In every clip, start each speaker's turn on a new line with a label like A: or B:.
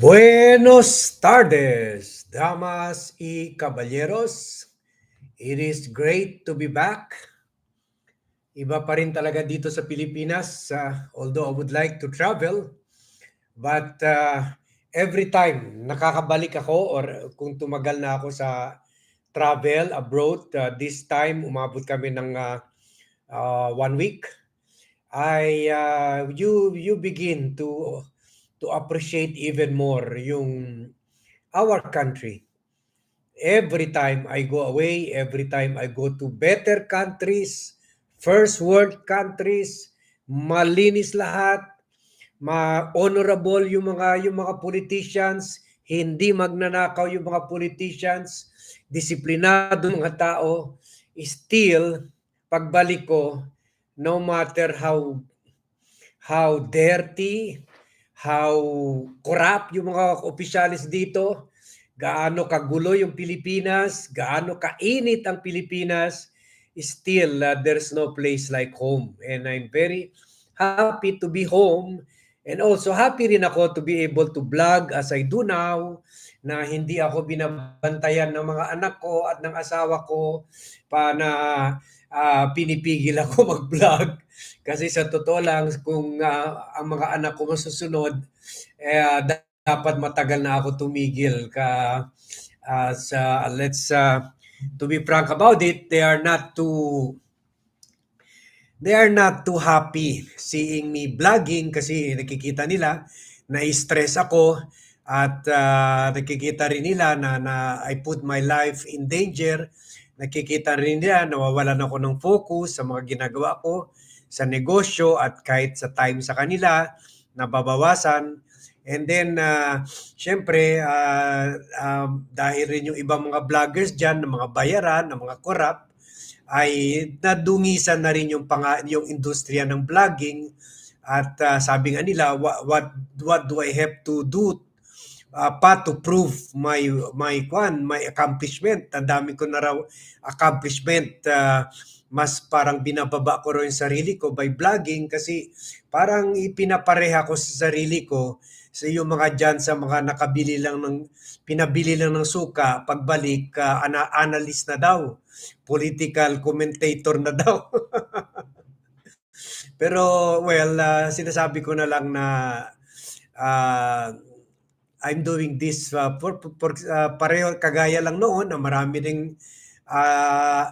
A: Buenos tardes, damas y caballeros. It is great to be back. Iba pa rin talaga dito sa Pilipinas, uh, although I would like to travel. But uh, every time nakakabalik ako or kung tumagal na ako sa travel abroad, uh, this time umabot kami ng uh, uh, one week, I uh, you you begin to to appreciate even more yung our country. Every time I go away, every time I go to better countries, first world countries, malinis lahat, ma-honorable yung mga yung mga politicians, hindi magnanakaw yung mga politicians, disiplinado mga tao, still pagbalik ko no matter how how dirty, how corrupt yung mga opisyalis dito, gaano kagulo yung Pilipinas, gaano kainit ang Pilipinas, still uh, there's no place like home. And I'm very happy to be home and also happy rin ako to be able to vlog as I do now na hindi ako binabantayan ng mga anak ko at ng asawa ko pa na uh, pinipigil ako mag-vlog. Kasi sa totoo lang kung uh, ang mga anak ko masusunod eh, dapat matagal na ako tumigil ka uh, sa let's uh, to be frank about it they are not too they are not too happy seeing me vlogging kasi nakikita nila na stress ako at uh, nakikita rin nila na, na I put my life in danger. Nakikita rin nila nawawalan ako ng focus sa mga ginagawa ko sa negosyo at kahit sa time sa kanila nababawasan. And then uh, syempre uh, um, dahil rin yung ibang mga vloggers diyan ng mga bayaran ng mga corrupt ay nadungisan na rin yung pang yung industriya ng vlogging. At uh, sabi nga nila what, what what do I have to do uh, pa to prove my my kwan my accomplishment? Ang dami ko na raw accomplishment uh, mas parang binababa ko rin sarili ko by vlogging kasi parang ipinapareha ko sa sarili ko sa yung mga dyan sa mga nakabili lang ng pinabili lang ng suka pagbalik uh, ana analyst na daw. Political commentator na daw. Pero well uh, sinasabi ko na lang na uh, I'm doing this uh, for, for uh, pareho kagaya lang noon na marami ding uh,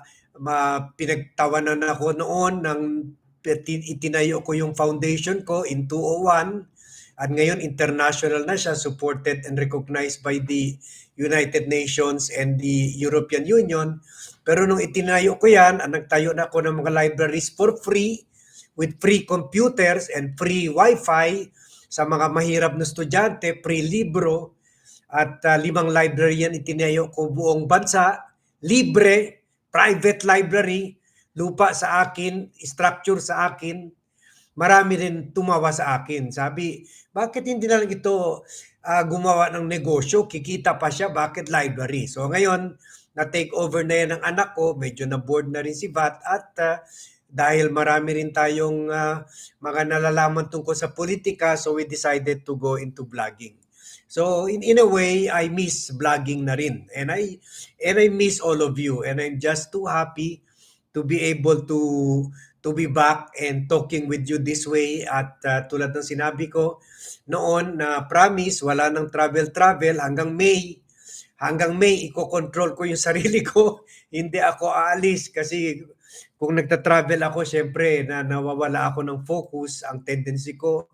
A: pinagtawanan ako noon ng itinayo ko yung foundation ko in 201 at ngayon international na siya supported and recognized by the United Nations and the European Union. Pero nung itinayo ko yan nagtayo na ako ng mga libraries for free with free computers and free wifi sa mga mahirap na estudyante, pre-libro, at uh, limang library yan itinayo ko buong bansa, libre, private library, lupa sa akin, structure sa akin, marami rin tumawa sa akin. Sabi, bakit hindi na lang ito uh, gumawa ng negosyo, kikita pa siya, bakit library? So ngayon, na-take over na yan ng anak ko, medyo na-board na rin si VAT at uh, dahil marami rin tayong uh, mga nalalaman tungkol sa politika so we decided to go into vlogging. So in in a way I miss vlogging na rin and I and I miss all of you and I'm just too happy to be able to to be back and talking with you this way at uh, tulad ng sinabi ko noon na promise wala nang travel travel hanggang May. Hanggang May iko-control ko yung sarili ko. Hindi ako aalis kasi kung nagta-travel ako, syempre, na nawawala ako ng focus, ang tendency ko,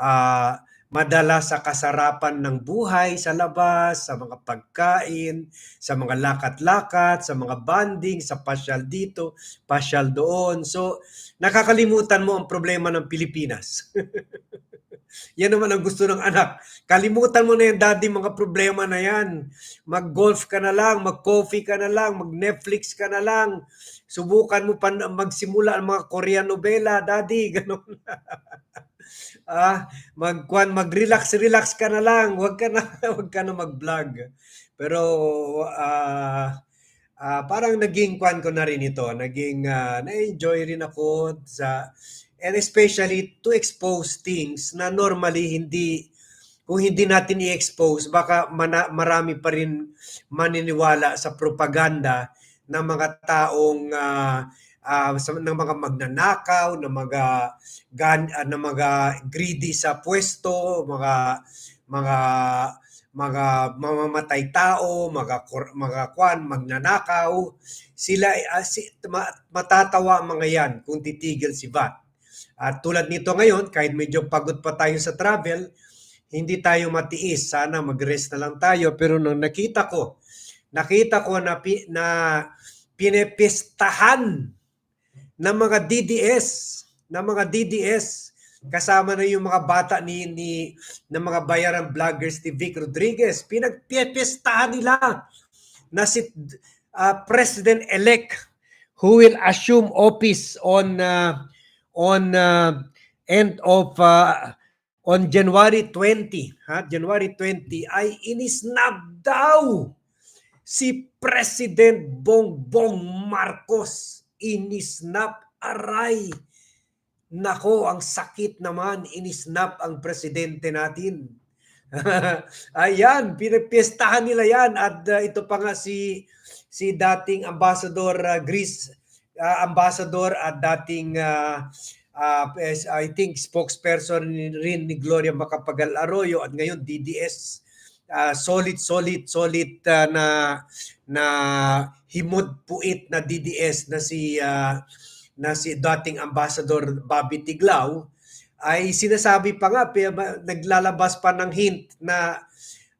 A: uh, madala sa kasarapan ng buhay sa labas, sa mga pagkain, sa mga lakat-lakat, sa mga banding, sa pasyal dito, pasyal doon. So, nakakalimutan mo ang problema ng Pilipinas. Yan naman ang gusto ng anak. Kalimutan mo na yan, daddy, mga problema na yan. Mag-golf ka na lang, mag-coffee ka na lang, mag-Netflix ka na lang. Subukan mo pa magsimula ang mga Korean novela, daddy, ganun. Ah, mag mag-relax, relax ka na lang. Huwag ka na, huwag ka na mag-vlog. Pero uh, uh, parang naging kwan ko na rin ito. Naging uh, na-enjoy rin ako sa and especially to expose things na normally hindi kung hindi natin i-expose, baka mana, marami pa rin maniniwala sa propaganda ng mga taong uh, uh, sa, ng mga magnanakaw, ng mga gan, uh, ng mga greedy sa pwesto, mga mga mga mamamatay tao, mga mga kwan, magnanakaw, sila uh, si, matatawa mga yan kung titigil si VAT. At tulad nito ngayon, kahit medyo pagod pa tayo sa travel, hindi tayo matiis. Sana mag-rest na lang tayo. Pero nung nakita ko, nakita ko na, na pinepistahan ng mga DDS, ng mga DDS, kasama na yung mga bata ni, ni ng mga bayaran vloggers ni Vic Rodriguez. Pinagpipistahan nila na si uh, President-elect who will assume office on uh, on uh, end of uh, on January 20, ha, January 20 ay inisnab daw si President Bongbong Marcos. Inisnap aray. Nako, ang sakit naman, inisnap ang presidente natin. Ayan, pinapiestahan nila yan at uh, ito pa nga si si dating ambassador uh, Greece uh, ambassador at dating uh, uh, I think spokesperson rin ni Gloria Macapagal Arroyo at ngayon DDS uh, solid solid solid uh, na na himod puit na DDS na si uh, na si dating ambassador Bobby Tiglao ay sinasabi pa nga naglalabas pa ng hint na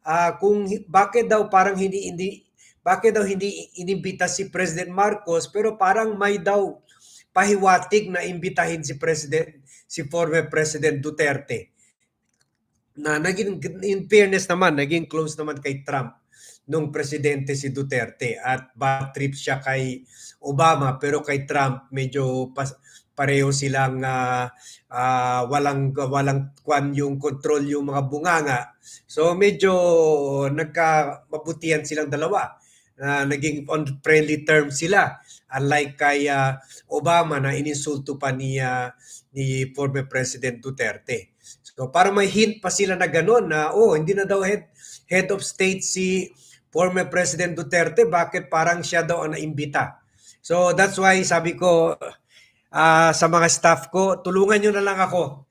A: uh, kung bakit daw parang hindi hindi bakit daw hindi inimbita si President Marcos pero parang may daw pahiwatig na imbitahin si President si former President Duterte. Na naging in fairness naman naging close naman kay Trump nung presidente si Duterte at bad trip siya kay Obama pero kay Trump medyo pas, pareho silang uh, uh, walang walang kwan yung control yung mga bunganga so medyo nagkamabutihan silang dalawa na uh, naging on friendly terms sila unlike kay uh, Obama na ininsulto pa ni uh, ni former President Duterte. So para may hint pa sila na gano'n na oh hindi na daw head head of state si former President Duterte bakit parang siya daw ang naimbita. So that's why sabi ko uh, sa mga staff ko tulungan niyo na lang ako.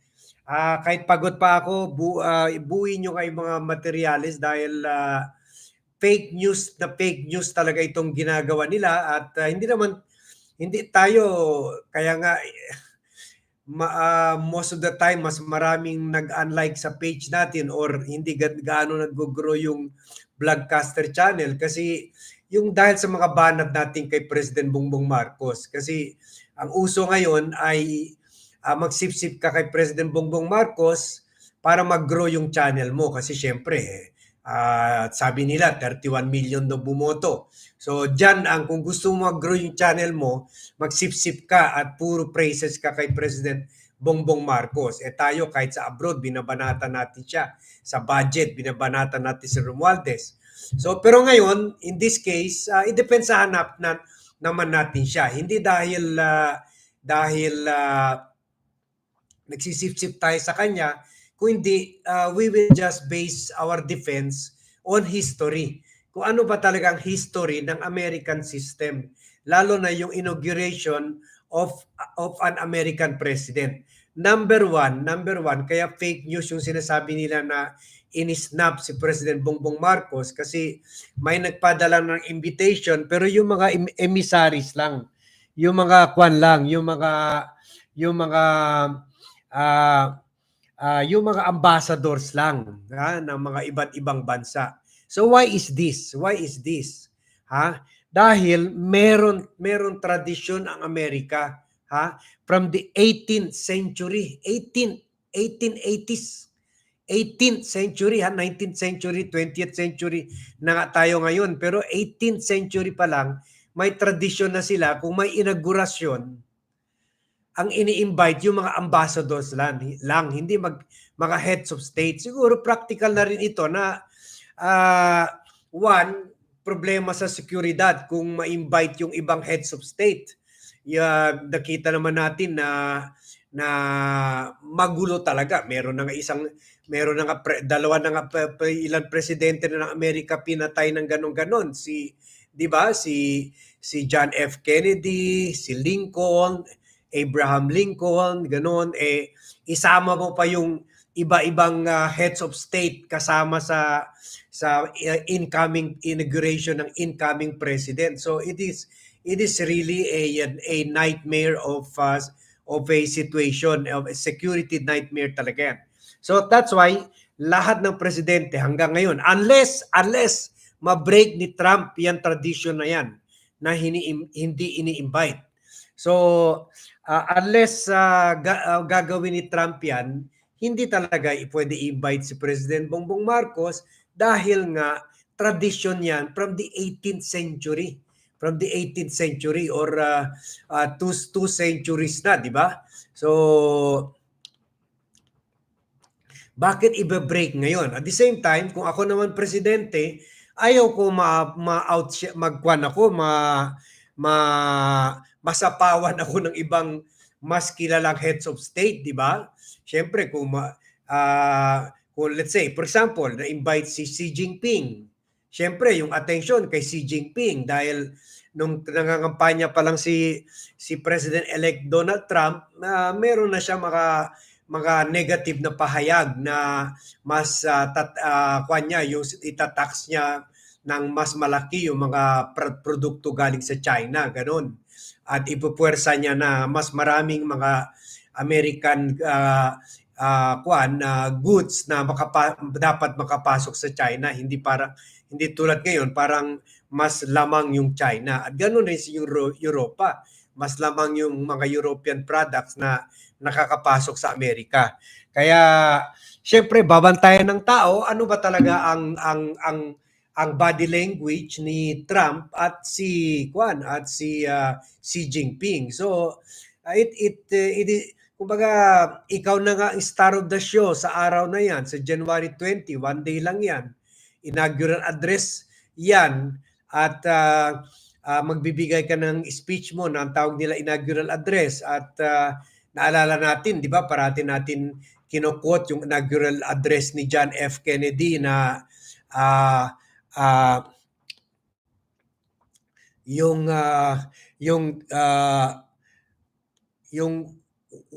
A: Uh, kahit pagod pa ako, bu uh, buuin nyo kay mga materials dahil uh, fake news na fake news talaga itong ginagawa nila at uh, hindi naman hindi tayo kaya nga ma, uh, most of the time mas maraming nag-unlike sa page natin or hindi ga- gaano nag-grow yung vlogcaster channel. Kasi yung dahil sa mga banat natin kay President Bongbong Marcos. Kasi ang uso ngayon ay uh, magsipsip ka kay President Bongbong Marcos para mag-grow yung channel mo. Kasi syempre uh, sabi nila 31 million na bumoto. So diyan ang kung gusto mo mag-grow yung channel mo, magsipsip ka at puro praises ka kay President Bongbong Marcos. Eh tayo kahit sa abroad binabanata natin siya. Sa budget binabanata natin si Romualdez. So pero ngayon in this case, uh, it depends na naman natin siya. Hindi dahil uh, dahil uh, nagsisipsip tayo sa kanya, kundi uh, we will just base our defense on history. Kung ano ba talaga ang history ng American system, lalo na yung inauguration of of an American president. Number one, number one, kaya fake news yung sinasabi nila na inisnap si President Bongbong Marcos kasi may nagpadala ng invitation pero yung mga emissaries lang, yung mga kwan lang, yung mga yung mga uh, uh, yung mga ambassadors lang ha, ng mga iba't ibang bansa. So why is this? Why is this? Ha? Dahil meron meron tradisyon ang Amerika ha from the 18th century, 18 1880s. 18th century, ha? 19th century, 20th century na nga tayo ngayon. Pero 18th century pa lang, may tradisyon na sila kung may inaugurasyon, ang ini-invite yung mga ambassadors lang, lang hindi mag, mga heads of state. Siguro practical na rin ito na uh, one, problema sa seguridad kung ma-invite yung ibang heads of state. ya nakita naman natin na na magulo talaga. Meron na nga isang meron na nga pre, dalawa na nga ilang presidente na ng Amerika pinatay ng ganon-ganon. Si 'di ba? Si si John F. Kennedy, si Lincoln, Abraham Lincoln, ganon eh isama mo pa yung iba-ibang ah, heads of state kasama sa sa uh, incoming inauguration ng incoming president. So it is it is really a a nightmare of uh, of a situation of a security nightmare talaga yan. So that's why lahat ng presidente hanggang ngayon unless unless ma-break ni Trump yan tradition na yan na hini, hindi ini-invite. So uh, unless uh, ga- uh, gagawin ni Trump yan, hindi talaga pwede i-invite si President Bongbong Marcos dahil nga tradition yan from the 18th century from the 18th century or uh, uh, two, two centuries na, di ba? So, bakit ibe-break ngayon? At the same time, kung ako naman presidente, ayaw ko ma, ma-out magkwan ako, ma, ma, masapawan ako ng ibang mas kilalang heads of state, di ba? Siyempre, kung ma, ah, kung let's say, for example, na-invite si Xi Jinping, siyempre, yung attention kay Xi Jinping dahil nung nangangampanya pa lang si si President-elect Donald Trump, na meron na siya mga mga negative na pahayag na mas uh, tat, uh, niya, yung itatax niya ng mas malaki yung mga pr- produkto galing sa China, ganun. At ipupuwersa niya na mas maraming mga American uh, uh, kwan na uh, goods na makapa- dapat makapasok sa China, hindi para hindi tulad ngayon parang mas lamang yung China. At ganun rin sa Euro- Europa. Mas lamang yung mga European products na nakakapasok sa Amerika. Kaya syempre babantayan ng tao ano ba talaga ang ang ang ang body language ni Trump at si Kwan at si uh, Xi Jinping. So uh, it it it, it kumbaga ikaw na nga star of the show sa araw na 'yan sa January 20, one day lang 'yan. Inaugural address 'yan at uh, uh, magbibigay ka ng speech mo na ang tawag nila inaugural address at uh, naalala natin, di ba, parati natin kinoquote yung inaugural address ni John F. Kennedy na uh, uh, yung uh, yung uh, yung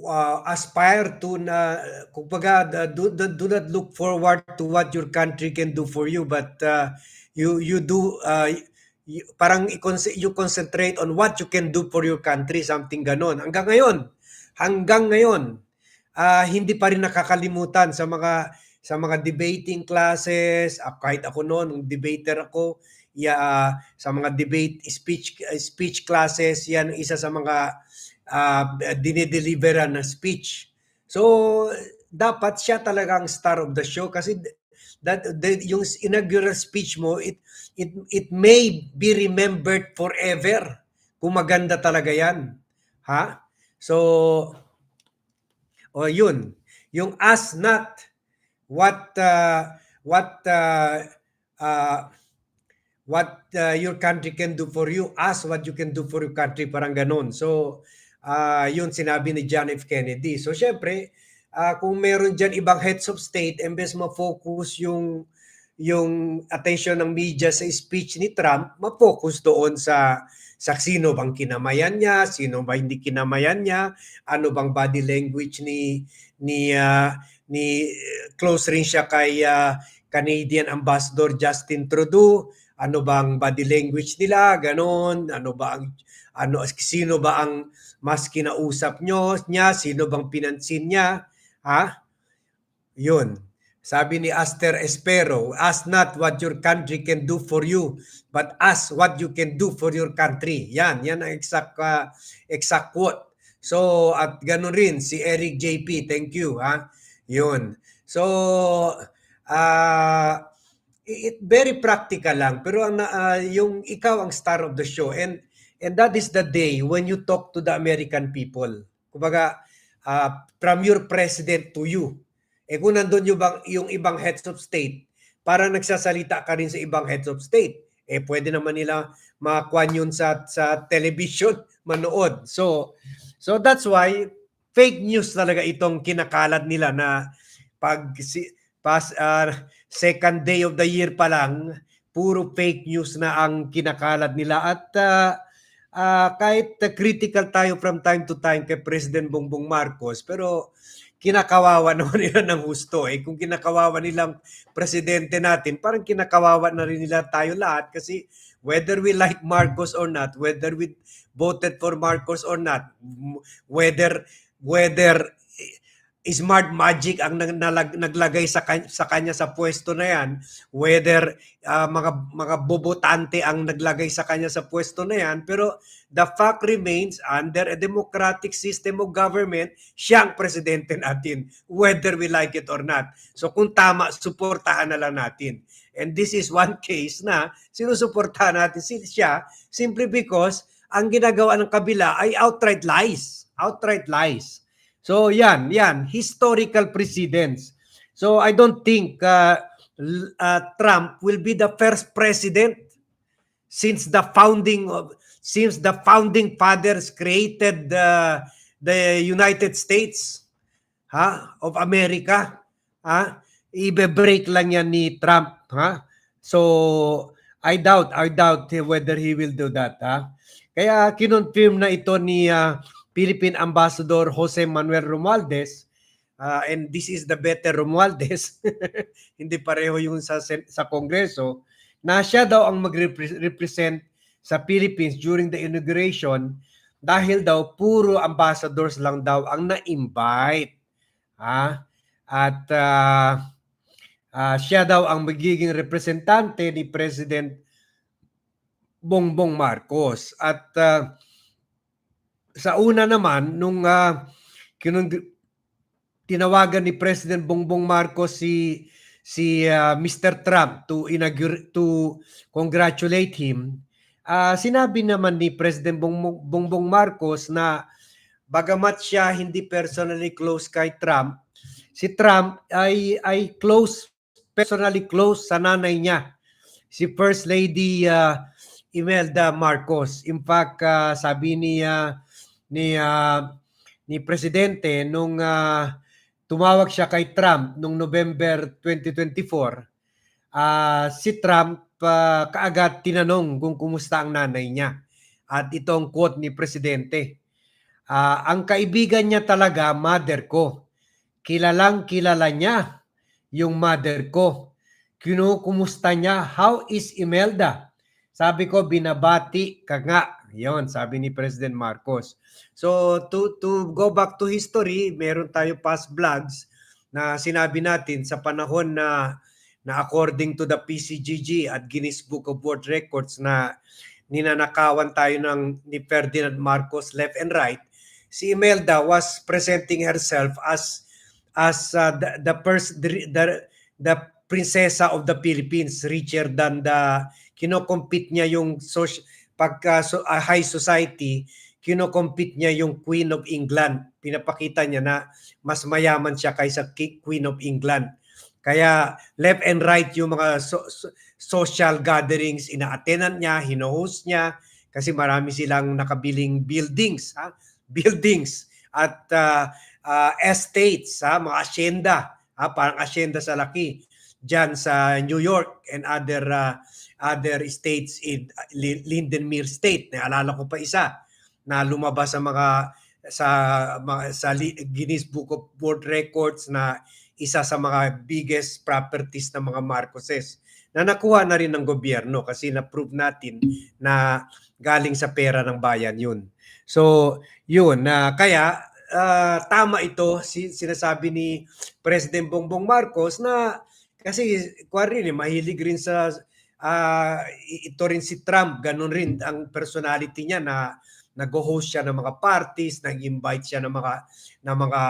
A: uh, aspire to na kumbaga do, do, do not look forward to what your country can do for you but uh, you you do uh, you, parang you concentrate on what you can do for your country something ganon. Hanggang ngayon hanggang ngayon uh, hindi pa rin nakakalimutan sa mga sa mga debating classes uh, kahit ako noon debater ako yeah, uh, sa mga debate speech speech classes yan isa sa mga uh, dinideliveran na speech. So dapat siya talagang star of the show kasi that the, yung inaugural speech mo it it it may be remembered forever. Kung maganda talaga yan ha? So, o oh, yun, yung ask not what uh, what uh, uh, what uh, your country can do for you, ask what you can do for your country, parang ganun. So, uh, yun sinabi ni John F. Kennedy. So, syempre, uh, kung meron dyan ibang heads of state, embes ma-focus yung yung attention ng media sa speech ni Trump, ma-focus doon sa sa sino bang kinamayan niya, sino ba hindi kinamayan niya, ano bang body language ni ni uh, ni close rin siya kay uh, Canadian Ambassador Justin Trudeau, ano bang body language nila, ganon, ano ba ang ano sino ba ang mas kinausap nyo niya, sino bang pinansin niya, ha? Yun. Sabi ni Aster Espero, ask not what your country can do for you, but ask what you can do for your country. Yan, yan ang exact, uh, exact quote. So, at ganun rin, si Eric JP, thank you. Ha? Yun. So, uh, it, very practical lang, pero uh, yung ikaw ang star of the show. And, and that is the day when you talk to the American people. Kumbaga, uh, from your president to you eh kung nandun yung, bang, yung ibang heads of state, para nagsasalita ka rin sa ibang heads of state, eh pwede naman nila makakuan yun sa, sa television manood. So so that's why fake news talaga itong kinakalat nila na pag si, pas ah, second day of the year pa lang puro fake news na ang kinakalat nila at ah, ah, kahit ah, critical tayo from time to time kay President Bongbong Marcos pero kinakawawa naman nila ng husto eh. Kung kinakawawa nilang presidente natin parang kinakawawa na rin nila tayo lahat kasi whether we like Marcos or not whether we voted for Marcos or not whether whether smart magic ang naglagay sa kanya, sa kanya sa pwesto na yan. Whether ah, mga mga bobotante ang naglagay sa kanya sa pwesto na yan. Pero the fact remains under a democratic system of government siya ang presidente natin whether we like it or not. So kung tama suportahan na lang natin. And this is one case na sinusuportahan natin si- siya simply because ang ginagawa ng kabila ay outright lies. Outright lies So yan, yan, historical precedents. So I don't think uh, uh, Trump will be the first president since the founding of since the founding fathers created the the United States ha of America ha. Ibe-break lang yan ni Trump ha. So I doubt I doubt whether he will do that ha. Kaya kinonfirm na ito ni ah, Philippine Ambassador Jose Manuel Romualdez ah, and this is the better Romualdez hindi pareho yung sa sa Kongreso na siya daw ang mag-represent sa Philippines during the inauguration dahil daw puro ambassadors lang daw ang na-invite. Ha? At ah, ah, siya daw ang magiging representante ni President Bongbong Marcos. At ah, sa una naman, nung ah, kinung- tinawagan ni President Bongbong Marcos si si ah, Mr. Trump to inaugurate to congratulate him, ah, sinabi naman ni President Bongbong, Bongbong Marcos na bagamat siya hindi personally close kay Trump, si Trump ay ay close personally close sa nanay niya, si First Lady ah, Imelda Marcos. In fact, ah, sabi ni ah, ni ah, ni presidente nung ah, tumawag siya kay Trump nung November 2024, ah, si Trump ah, kaagad tinanong kung kumusta ang nanay niya. At itong quote ni presidente, ah, ang kaibigan niya talaga mother ko. Kilalang kilala niya yung mother ko. Kinukumusta niya, how is Imelda? Sabi ko, binabati ka nga. Yon, sabi ni President Marcos. So to to go back to history, meron tayo past vlogs na sinabi natin sa panahon na na according to the PCGG at Guinness Book of World Records na ninanakawan tayo ng ni Ferdinand Marcos left and right, si Imelda was presenting herself as as uh, the the, pers- the the the prinsesa of the Philippines, richer than the kinocompete niya yung social pagka so, uh, high society, kinocompete niya yung Queen of England. Pinapakita niya na mas mayaman siya kaysa Queen of England. Kaya left and right yung mga so- so- social gatherings, ina-attendan niya, hino-host niya, kasi marami silang nakabiling buildings, ha? buildings at uh, uh, estates, ha? mga asyenda, ha? parang asyenda sa laki dyan sa New York and other uh, other states in uh, Lin- Lindenmere State. Naalala ko pa isa na lumabas sa mga sa mga sa Guinness Book of World Records na isa sa mga biggest properties ng mga Marcoses na nakuha na rin ng gobyerno kasi na-prove natin na galing sa pera ng bayan yun. So, yun na kaya ah, tama ito si, sinasabi ni President Bongbong Marcos na kasi kuha rin eh, mahilig rin sa ah, ito rin si Trump, ganun rin ang personality niya na nag-host siya ng mga parties, nag-invite siya ng mga ng mga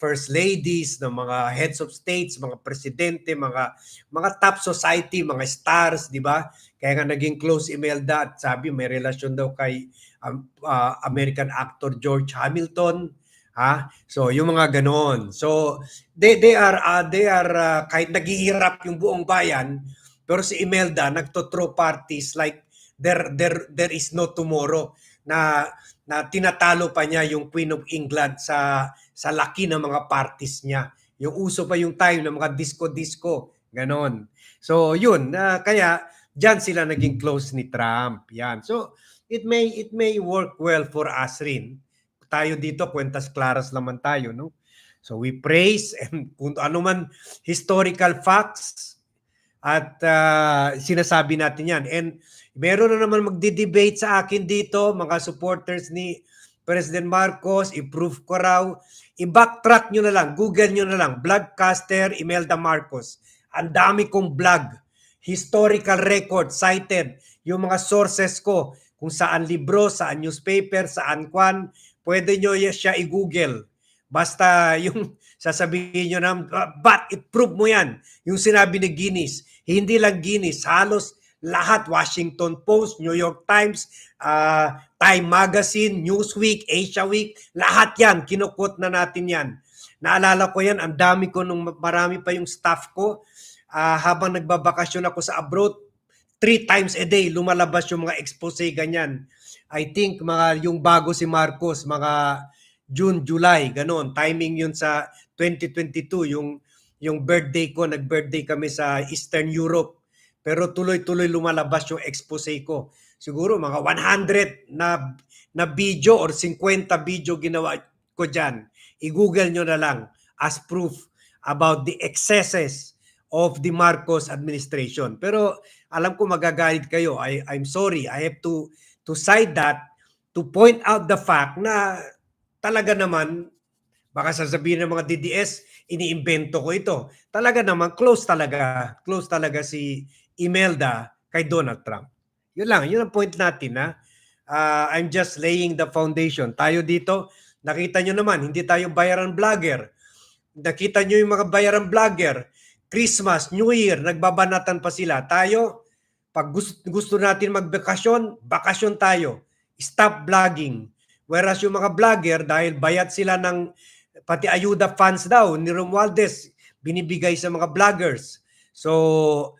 A: first ladies, ng mga heads of states, mga presidente, mga mga top society, mga stars, di ba? Kaya nga naging close Imelda at sabi may relasyon daw kay um, ah, American actor George Hamilton, ha? So yung mga ganon. So they they are ah, they are ah, kahit naghihirap yung buong bayan, pero si Imelda nagto-throw parties like there there there is no tomorrow na na tinatalo pa niya yung Queen of England sa sa laki ng mga parties niya. Yung uso pa yung time ng mga disco-disco, ganon. So yun, na kaya diyan sila naging close ni Trump. Yan. So it may it may work well for us rin. Tayo dito kwentas claras naman tayo, no? So we praise and kung ano man historical facts at uh, sinasabi natin yan. And meron na naman magdi-debate sa akin dito, mga supporters ni President Marcos, i-proof ko raw, i-backtrack nyo na lang, Google nyo na lang, Blogcaster Imelda Marcos. Ang dami kong blog, historical record, cited, yung mga sources ko, kung saan libro, saan newspaper, saan kwan, pwede nyo siya i-google. Basta yung sasabihin nyo na, but i-prove mo yan. Yung sinabi ni Guinness, hindi lang Guinness, halos lahat, Washington Post, New York Times, uh, Time Magazine, Newsweek, Asia Week, lahat yan, kinukot na natin yan. Naalala ko yan, ang dami ko nung marami pa yung staff ko, uh, habang nagbabakasyon ako sa abroad, three times a day lumalabas yung mga expose ganyan. I think mga yung bago si Marcos, mga June, July, ganon. Timing yun sa 2022, yung yung birthday ko, nag-birthday kami sa Eastern Europe. Pero tuloy-tuloy lumalabas yung expose ko. Siguro mga 100 na na video or 50 video ginawa ko diyan. I-google nyo na lang as proof about the excesses of the Marcos administration. Pero alam ko magagalit kayo. I I'm sorry. I have to to cite that to point out the fact na talaga naman baka sasabihin ng mga DDS iniimbento ko ito. Talaga naman close talaga. Close talaga si Imelda kay Donald Trump. Yun lang, yun ang point natin ha. Uh, I'm just laying the foundation. Tayo dito, nakita nyo naman, hindi tayo bayaran vlogger. Nakita nyo yung mga bayaran vlogger. Christmas, New Year, nagbabanatan pa sila. Tayo, pag gusto, gusto natin magbakasyon, bakasyon tayo. Stop vlogging. Whereas yung mga vlogger, dahil bayat sila ng pati ayuda funds daw ni Romualdez, binibigay sa mga vloggers. So,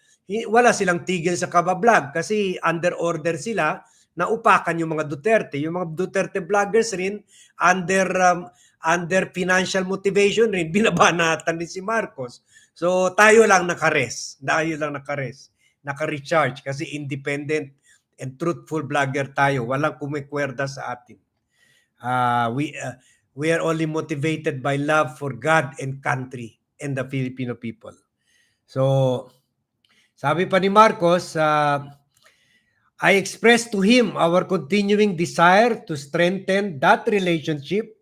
A: wala silang tigil sa kabablog kasi under order sila na upakan yung mga Duterte. Yung mga Duterte vloggers rin under um, under financial motivation rin binabanatan din si Marcos. So tayo lang nakares, tayo lang nakares, naka-recharge kasi independent and truthful vlogger tayo. Walang kumikwerda sa atin. Uh, we uh, we are only motivated by love for God and country and the Filipino people. So sabi pa ni Marcos, uh, I express to him our continuing desire to strengthen that relationship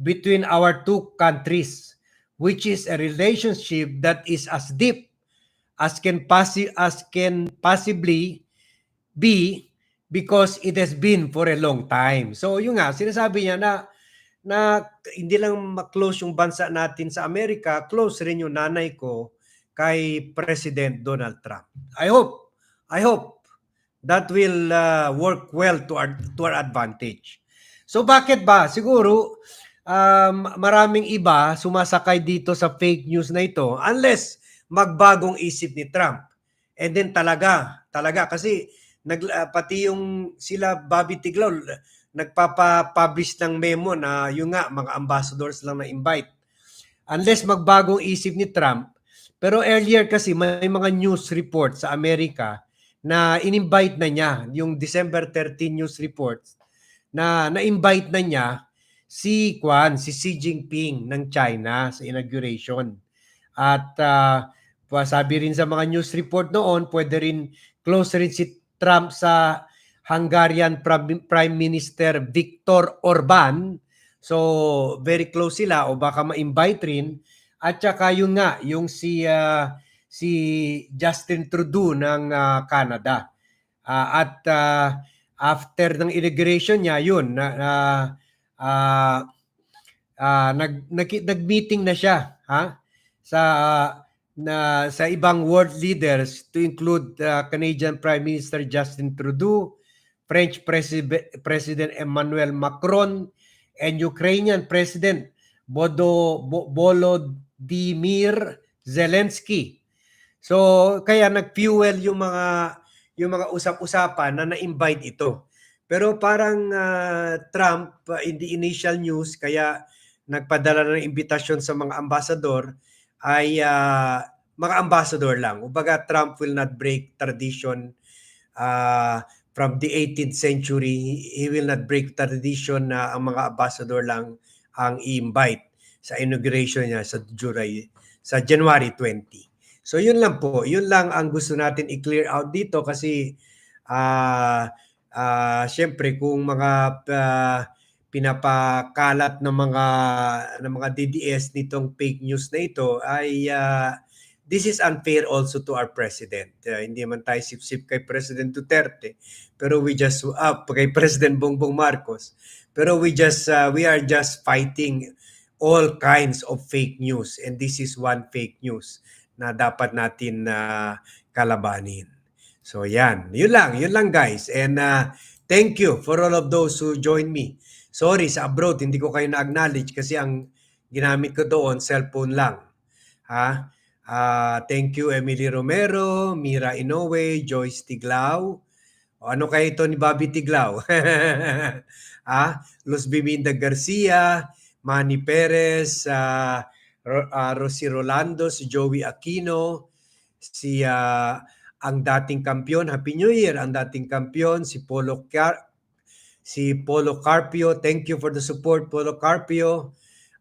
A: between our two countries, which is a relationship that is as deep as can possi- as can possibly be because it has been for a long time. So yung nga, sinasabi niya na na hindi lang ma-close yung bansa natin sa Amerika, close rin yung nanay ko kay President Donald Trump. I hope, I hope that will uh, work well to our, to our advantage. So bakit ba? Siguro um, maraming iba sumasakay dito sa fake news na ito unless magbagong isip ni Trump. And then talaga, talaga kasi nag, uh, pati yung sila Bobby Tiglao nagpapa-publish ng memo na yung nga mga ambassadors lang na invite. Unless magbagong isip ni Trump, pero earlier kasi may mga news report sa Amerika na in-invite na niya, yung December 13 news report, na na-invite na niya si Kwan, si Xi Jinping ng China sa inauguration. At uh, sabi rin sa mga news report noon, pwede rin close rin si Trump sa Hungarian Prime Minister Viktor Orban. So very close sila o baka ma-invite rin at saka yun nga, yung si uh, si Justin Trudeau ng uh, Canada. Uh, at uh, after ng inauguration niya, yun na uh, uh, uh, nag, nag nag-meeting na siya ha sa uh, na sa ibang world leaders to include uh, Canadian Prime Minister Justin Trudeau, French President President Emmanuel Macron and Ukrainian President Bodo Bo, Vladimir Zelensky. So kaya nag-fuel yung mga yung mga usap-usapan na na-invite ito. Pero parang uh, Trump uh, in the initial news kaya nagpadala ng imbitasyon sa mga ambasador ay uh, mga ambassador lang. Ubaga Trump will not break tradition uh, from the 18th century. He will not break tradition na ang mga ambassador lang ang i-invite sa inauguration niya sa July sa January 20. So yun lang po, yun lang ang gusto natin i-clear out dito kasi uh, uh, syempre kung mga uh, pinapakalat ng mga ng mga DDS nitong fake news na ito ay uh, this is unfair also to our president. Uh, hindi man tayo sip-sip kay President Duterte, pero we just up uh, kay President Bongbong Marcos. Pero we just uh, we are just fighting all kinds of fake news and this is one fake news na dapat natin uh, kalabanin. So yan, yun lang, yun lang guys. And uh, thank you for all of those who joined me. Sorry sa abroad, hindi ko kayo na-acknowledge kasi ang ginamit ko doon, cellphone lang. Ha? Uh, thank you Emily Romero, Mira Inoue, Joyce Tiglao. O ano kayo ito ni Bobby Tiglao? ha? Luz Biminda Garcia, Manny Perez, uh, uh, Rosy Rolando, si Joey Aquino, si uh, ang dating kampiyon, Happy New Year, ang dating kampiyon, si Polo Car si Polo Carpio. Thank you for the support, Polo Carpio,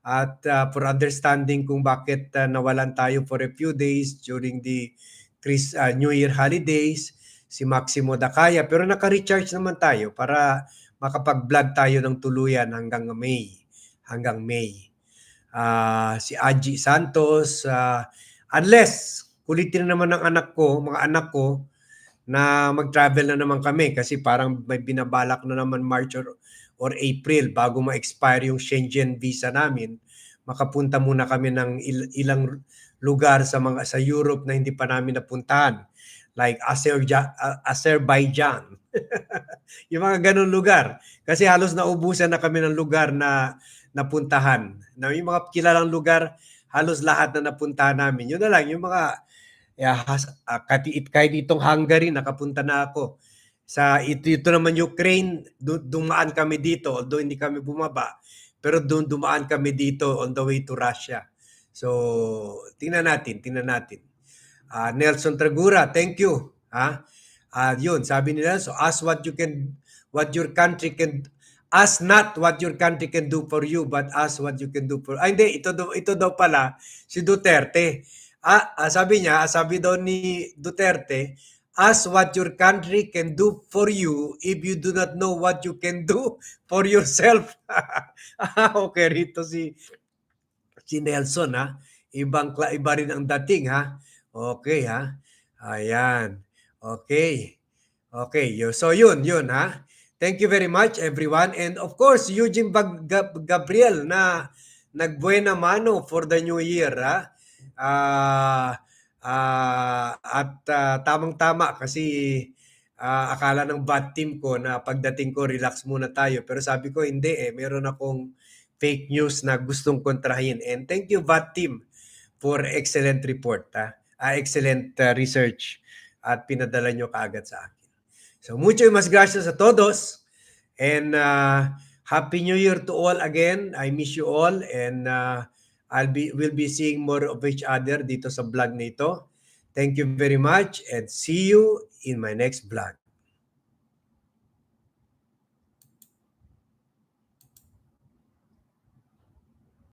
A: at uh, for understanding kung bakit uh, nawalan tayo for a few days during the Chris, uh, New Year holidays. Si Maximo Dakaya, pero naka-recharge naman tayo para makapag-vlog tayo ng tuluyan hanggang May. Hanggang May uh, si Aji Santos. Uh, unless, kulitin na naman ng anak ko, mga anak ko, na mag-travel na naman kami kasi parang may binabalak na naman March or, or April bago ma-expire yung Schengen visa namin. Makapunta muna kami ng il- ilang lugar sa mga sa Europe na hindi pa namin napuntahan like Azerbaijan, yung mga ganun lugar. Kasi halos naubusan na kami ng lugar na napuntahan. Na yung mga kilalang lugar, halos lahat na napuntahan namin. Yun na lang, yung mga, yeah, has, uh, kahit, itong Hungary, nakapunta na ako. Sa ito, ito naman Ukraine, du- dumaan kami dito, although hindi kami bumaba, pero doon dumaan kami dito on the way to Russia. So, tingnan natin, tingnan natin. Uh, Nelson Tragura, thank you. Ha? Uh, yun, sabi nila, so ask what you can, what your country can ask not what your country can do for you, but ask what you can do for... Ay, hindi, ito, ito daw pala, si Duterte. Ah, ah, sabi niya, sabi daw ni Duterte, ask what your country can do for you if you do not know what you can do for yourself. Ah, okay, rito si si Nelson ha. Ibang iba rin ang dating ha. Okay ha. Ayan. Okay. Okay. So yun, yun ha. Thank you very much everyone. And of course, Eugene Gabriel na nagbuena mano for the new year. Ha? Uh, uh, at uh, tamang-tama kasi uh, akala ng bad team ko na pagdating ko relax muna tayo. Pero sabi ko hindi eh. Meron akong fake news na gustong kontrahin. And thank you bad team for excellent report. Ha? Uh, excellent uh, research at pinadala nyo kaagad sa akin. So, mucho mas gracias a todos. And uh, Happy New Year to all again. I miss you all. And uh, I'll be, we'll be seeing more of each other dito sa vlog nito. Thank you very much and see you in my next vlog.